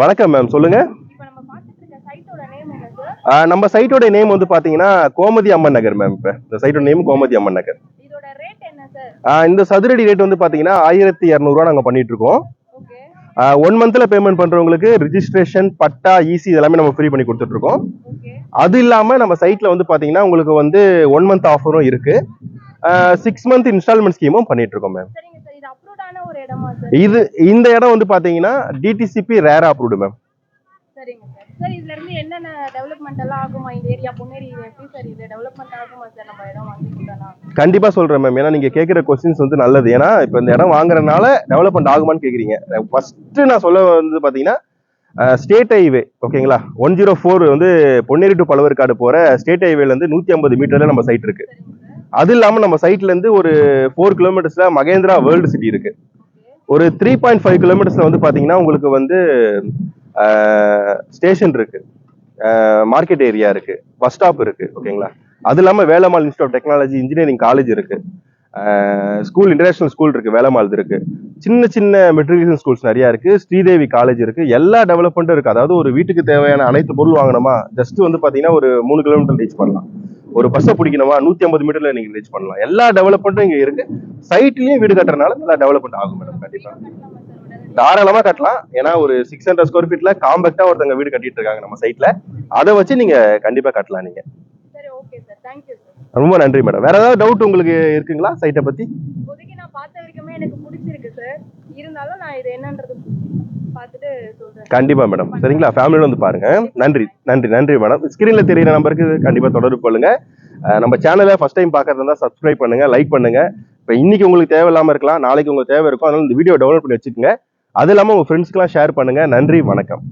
வணக்கம் மேம் சொல்லுங்க. நம்ம சைட்டோட நேம் வந்து பாத்தீங்கன்னா கோமதி அம்மன் நகர் மேம். இப்ப இந்த சைட்டோட நேம் கோமதி அம்மன் நகர். இந்த சதுரடி ரேட் வந்து பாத்தீங்கன்னா ஆயிரத்தி இரநூறுவா நாங்க பண்ணிட்டு இருக்கோம் ஒன் மந்த்ல பேமெண்ட் பண்றவங்களுக்கு ரிஜிஸ்ட்ரேஷன் பட்டா ஈசி இதெல்லாமே நம்ம ஃப்ரீ பண்ணி கொடுத்துட்டு இருக்கோம் அது இல்லாம நம்ம சைட்ல வந்து பாத்தீங்கன்னா உங்களுக்கு வந்து ஒன் மந்த் ஆஃபரும் இருக்கு. சிக்ஸ் மந்த் இன்ஸ்டால்மெண்ட் ஸ்கீமும் பண்ணிட்டு இருக்கோம் மேம். இது இந்த இடம் வந்து பாத்தீங்கன்னா டிடிசிபி ரேர் அப்ரூவ்டு மேம் கண்டிப்பா சொல்றேன் மேம் ஏன்னா நீங்க கேட்குற கொஸ்டின்ஸ் வந்து நல்லது. ஏன்னா இப்போ இந்த இடம் வாங்குறதுனால டெவலப்மெண்ட் ஆகுமான்னு கேக்குறீங்க. ஃபர்ஸ்ட் நான் சொல்ல வந்து பாத்தீங்கன்னா ஸ்டேட் ஹைவே ஓகேங்களா ஒன் ஜீரோ ஃபோர் வந்து பொன்னேரி டு பழவர்காடு போற ஸ்டேட் ஹைவேல இருந்து நூத்தி ஐம்பது மீட்டர்ல நம்ம சைட் இருக்கு. அது இல்லாம நம்ம சைட்ல இருந்து ஒரு ஃபோர் கிலோமீட்டர்ஸ்ல மகேந்திரா வேர்ல்டு சிட்டி இருக்கு. ஒரு த்ரீ பாயிண்ட் ஃபைவ் கிலோமீட்டர்ஸ்ல வந்து பாத்தீங்கன்னா உங்களுக்கு வந்து ஸ்டேஷன் இருக்கு. மார்க்கெட் ஏரியா இருக்கு. பஸ் ஸ்டாப் இருக்கு ஓகேங்களா அது இல்லாம Velammal institute of technology engineering college இருக்கு. ஸ்கூல் இன்டர்நேஷனல் ஸ்கூல் இருக்கு வேலம்மாள் இருக்கு. சின்ன சின்ன மெட்ரிகுலேஷன் ஸ்கூல்ஸ் நிறைய இருக்கு. ஸ்ரீதேவி காலேஜ் இருக்கு. எல்லா டெவலப்மெண்ட்டும் இருக்கு. அதாவது ஒரு வீட்டுக்கு தேவையான அனைத்து பொருள் வாங்கினோமா ஜஸ்ட் வந்து பாத்தீங்கன்னா ஒரு மூணு கிலோமீட்டர் ரீச் பண்ணலாம். ஒரு பஸ்ஸை பிடிக்கணுமா? நூத்தி ஐம்பது மீட்டர்ல நீங்க ரீச் பண்ணலாம். எல்லா டெவலப்மெண்ட்டும் இங்க இருக்கு. சைட்லயும் வீடு கட்டுறதுனால நல்லா டெவலப்மெண்ட் ஆகும் மேடம் கண்டிப்பா. தாராளமா கட்டலாம். ஏன்னா ஒரு சிக்ஸ் ஹண்ட்ரட் ஸ்கொயர் ஃபீட்ல காம்பேக்டா ஒருத்தங்க வீடு கட்டிட்டு இருக்காங்க நம்ம சைட்ல அதை வச்சு நீங்க கண்டிப்பா கட்டலாம் நீங்க. சரி ஓகே சார் தேங்க்யூ சார் ரொம்ப நன்றி மேடம் வேற ஏதாவது டவுட் உங்களுக்கு இருக்குங்களா? சைட்டை பத்தி? இப்போதைக்கு நான் பார்த்த வரைக்குமே எனக்கு பிடிச்சிருக்கு சார் இருந்தாலும் நான் இது என்னன்றது கண்டிப்பா மேடம். சரிங்களா? ஃபேமிலியோட வந்து பாருங்க. நன்றி நன்றி நன்றி மேடம். ஸ்கிரீன்ல தெரியுற நம்பருக்கு கண்டிப்பா தொடர்பு கொள்ளுங்க. நம்ம சேனலை ஃபர்ஸ்ட் டைம் பாக்குறதா இருந்தா சப்ஸ்கிரைப் பண்ணுங்க லைக் பண்ணுங்க. இப்போ இன்னைக்கு உங்களுக்கு தேவையில்லாம இருக்கலாம். நாளைக்கு உங்களுக்கு தேவை இருக்கும். அதனால இந்த வீடியோ டவுன்லோட் பண்ணி வச்சுக்கோங்க. அது இல்லாம உங்க ஃப்ரெண்ட்ஸ்க்குலாம் ஷேர் பண்ணுங்க. நன்றி வணக்கம்.